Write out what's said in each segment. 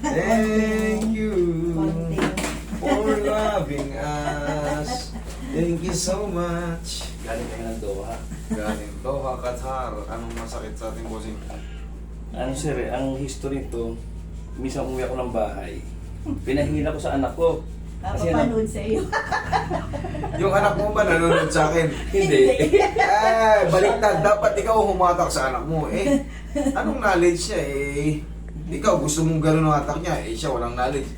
Thank you for loving us. Thank you so much. Galing kayo ng Doha. Galing Doha, Qatar. Anong masakit sa ating bossing? Ano sir, eh, ang history to, minsan umuwi ako ng bahay. Pinahila ko sa anak ko. Kasi Napapanood sa iyo. Yung anak mo ba nanonood sa akin? hindi. Eh, baliktad. Dapat ikaw humatak sa anak mo. Eh, anong knowledge niya? Eh, ikaw gusto mong gano'n ang hatak niya. Eh, siya walang knowledge.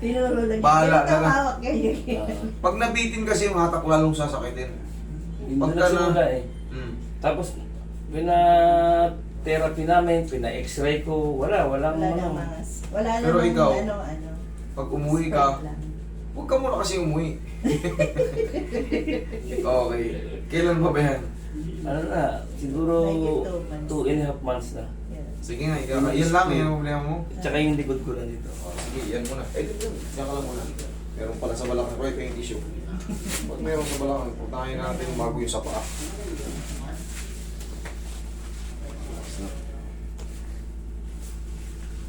Tinuro lang. Bahala na lang. hawak kayo. Pag nabitin kasi yung hatak, lalong sasakitin. Hindi Pagka na eh. Hmm. Tapos, pina therapy namin, pina x-ray ko, wala, walang Wala ano. namang, wala Pero namang ikaw, ano, ano. Pag umuwi ka, Start lang. huwag ka muna kasi umuwi. okay. Kailan pa ba yan? Ano na, siguro Like two months. two and a half months na. Sige nga, ikaw. Yan lang, yan ang problema mo. Tsaka yung likod ko lang dito. Oh, sige, yan muna. Eh, dito, yan ka lang muna. Meron pala sa balakang ko, ito yung tissue. Pag meron sa balakang, puntahin natin bago yung sa paa.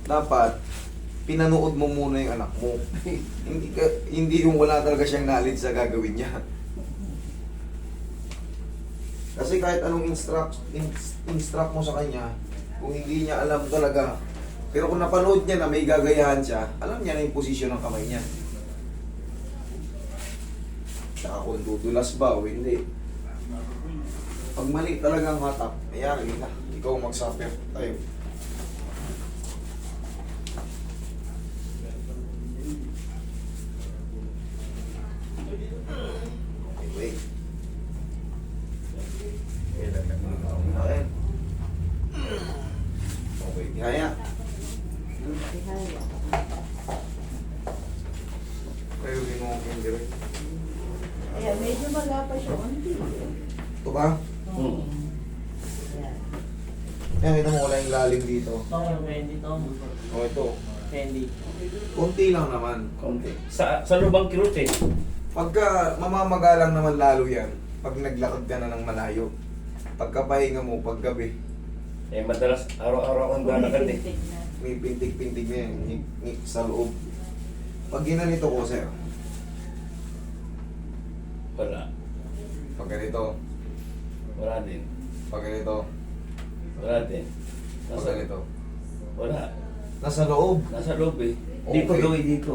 Dapat, pinanood mo muna yung anak mo. hindi ka, hindi yung wala talaga siyang knowledge sa gagawin niya. Kasi kahit anong instruct, in- instruct mo sa kanya, kung hindi niya alam talaga, pero kung napanood niya na may gagayahan siya, alam niya na yung posisyon ng kamay niya. Tsaka kung dudulas ba o hindi. Pag mali talaga ang hatak, ayari na. Ikaw mag-suffer tayo. Okay, wait. Okay. Okay, kaya. Tihaya. Kayo din mo yung direct. Kaya medyo magapa siya. Unti. Ito ba? Hmm. Yan. Kaya kita mo wala yung Oo, Wendy to. O ito. Wendy. Konti lang naman. Konti. Sa, sa lubang kirot eh. Pagka mamamagalang naman lalo yan, pag naglakad ka na ng malayo, pagkapahinga mo, paggabi, Eh, madalas araw-araw akong lalakad eh. May pintig-pintig na yan ni- ni- sa loob. Pag ginanito ko, sir, Wala. pag ganito, Wala din. pag ganito, Wala din. pag Nasa, ganito. Wala. Nasa loob. Nasa loob eh. Dito Okay. gawin dito.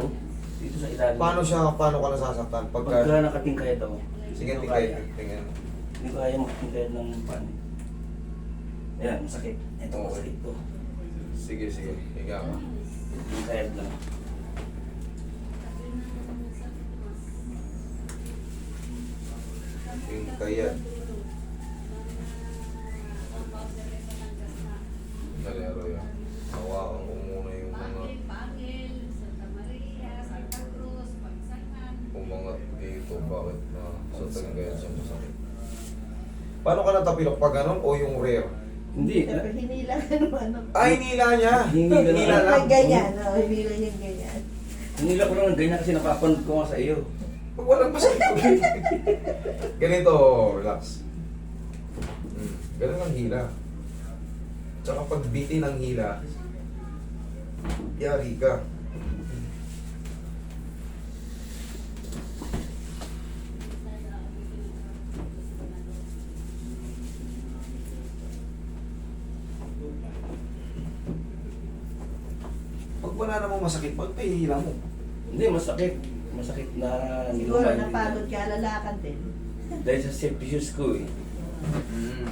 Dito sa ilalim. Paano siya, paano ka nasasaktan? Pagka, Pagka nakatingkay ito. sige, hindi ko tingay, kaya. tingnan. Hindi ko kaya makatingkay ng pan. Ayan, masakit. Ito Oo. masakit to. Sige, sige, higa ka. Tingkay lang. Yung kaya. Galero yan. Hawakan ko muna yung mga umangat dito. Bakit na sa tagayan siya masakit? Paano ka natapilok pag ganun o yung rare? Hindi. Pero hinila ka naman. ano. Ay, hinila niya! Hinila na- Hinila lang. Ganyan, oh, hinila niya ganyan. Hinila ko lang ganyan kasi napapanood ko nga sa iyo. Pag walang masakit. Ganito, relax. Hmm. Ganun ang hila. Tsaka pag bitin ang hila, yari ka. Pag wala namang masakit, pag pahihila mo. Hindi, masakit. Masakit na Siguro kaya. napagod ka lalakad din. Dahil sa safety shoes ko eh.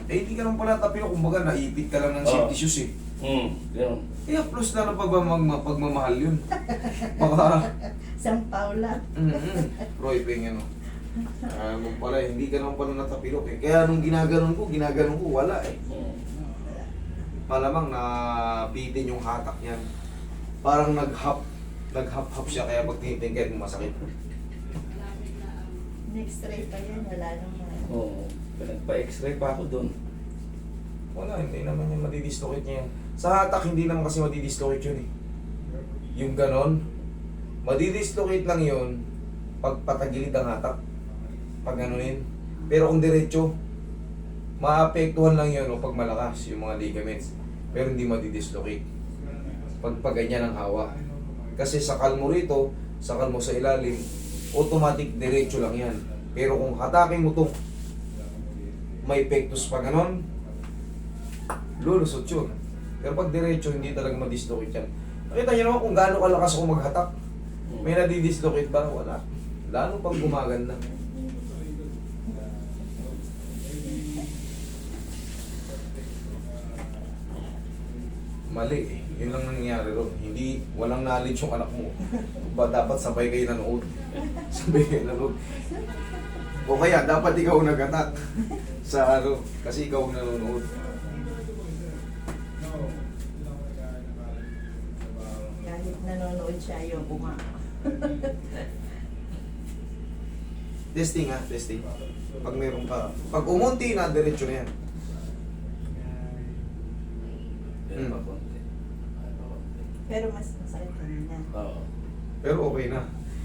Eh, hindi ka naman pala tapilo. Kumbaga, naipit ka lang ng Oo. safety shoes eh. Hmm, ganun. Kaya plus na ng pagmamag- pagmamahal yun. Baka, Sampaw lang. mm Roy, ping ano. Ah, mo pala, hindi ka naman pala natapilok eh. Kaya nung ginaganon ko, ginaganon ko, wala eh. Hmm. Malamang na bitin yung hatak niyan. Parang nag-hop, nag-hop-hop siya kaya pag tinitingkad mo masakit. Next try pa yan, wala naman. Oo. Nagpa-x-ray pa ako doon. Wala, hindi naman yung madidislocate niya yan. Sa hatak, hindi naman kasi madidislocate yun eh. Yung ganon, madidislocate lang yun pag patagilid ang hatak. Pag ganunin. Pero kung diretso, maapektuhan lang yun o pag malakas yung mga ligaments. Pero hindi madidislocate. Pag pag ganyan ang hawa. Kasi sakal mo rito, sakal mo sa ilalim, automatic diretso lang yan. Pero kung hatakin mo to, may pectus pa ganon, lulusot yun. Pero pag diretso, hindi talaga madislocate yan. Nakita niyo naman kung gaano kalakas ako maghatak. May nadidislocate ba? Wala. Lalo pag gumaganda. Mali eh. Yun lang nangyayari ron. Hindi, walang knowledge yung anak mo. Ba dapat sabay kayo nanood? Sabay kayo nanood. O kaya, dapat ikaw nag-attack sa ano, kasi ikaw ang nanonood. Kahit nanonood siya, ayaw kuma. Testing ha, testing. Pag meron ka, pag umunti na, diretso na yan. Pero Hmm. Pero mas masakit kanina. Oo. Pero okay na.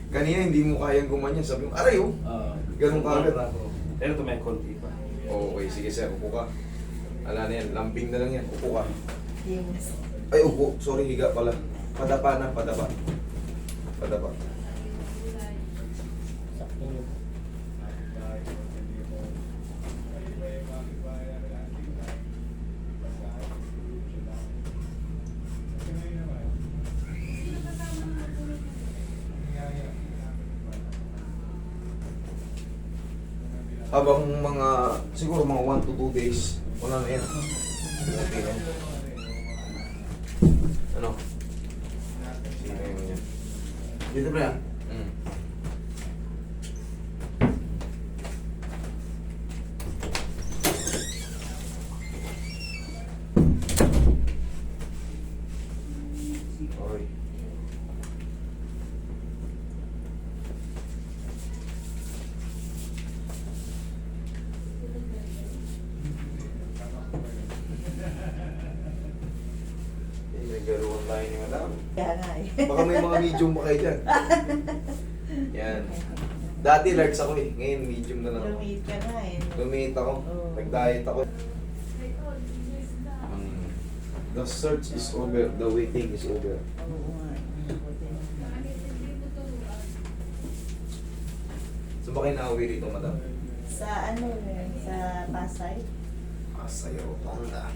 Kanina hindi mo kayang gumanyan. Sabi mo, aray oh. Oo. Ganun ka agad. Pero ito may konti pa. Okay, sige sir, upo ka. Ala na yan, lambing na lang yan. Upo ka. Ay, upo. Sorry, higa pala. Padapa na, padapa. Padapa. Habang mga, siguro mga 1 to 2 days, wala na yan. Okay lang. Ano? Sino yun yan? Mm. Okay. Eh, may garuan tayo ni madam. kaya nga eh. Baka may mga medium pa kayo dyan. Yan. Dati large ako eh. Ngayon medium na lang ako. Lumit ka na eh. Lumiit ako. Oo. Nag-diet ako. Mm. The search is over. The waiting is over. So ba kayo nauwi rito, madam? Sa ano sa Pasay. Ah, sa'yo. Tonda.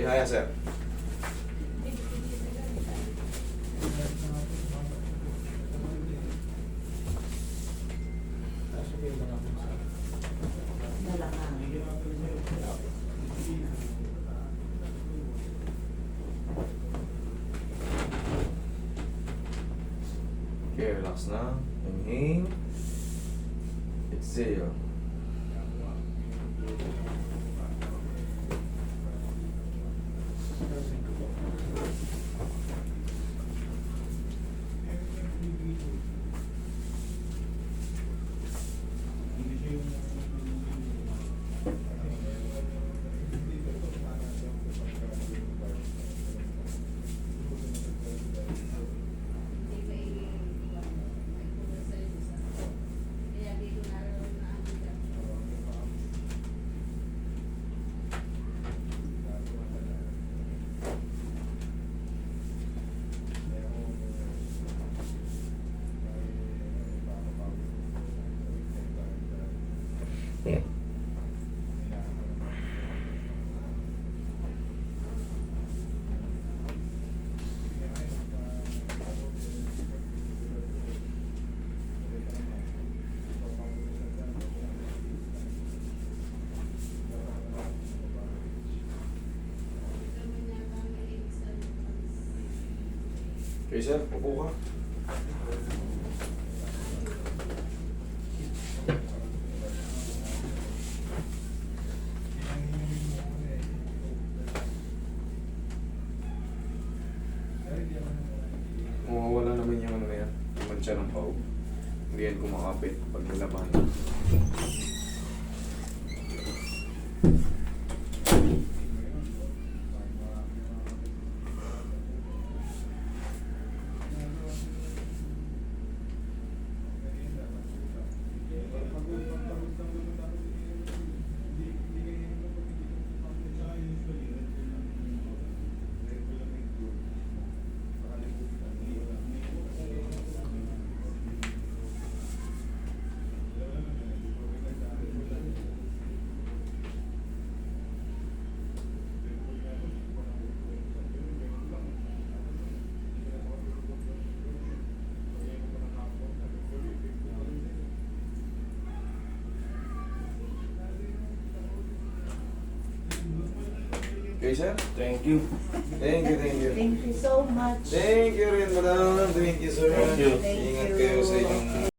Ihaya, sir. Okay, relax na. Inhale. Exhale. doing. Okay, sir. Upo ka. Mawawala naman yung ano na yan. Yung mancha ng pao. Hindi yan kumakapit pag nilaban. Okay, sir? Thank you. Thank you, thank you. Thank you so much. Thank you rin, madam. Thank you, sir. Thank you. Thank Ingat you. kayo sa inyong.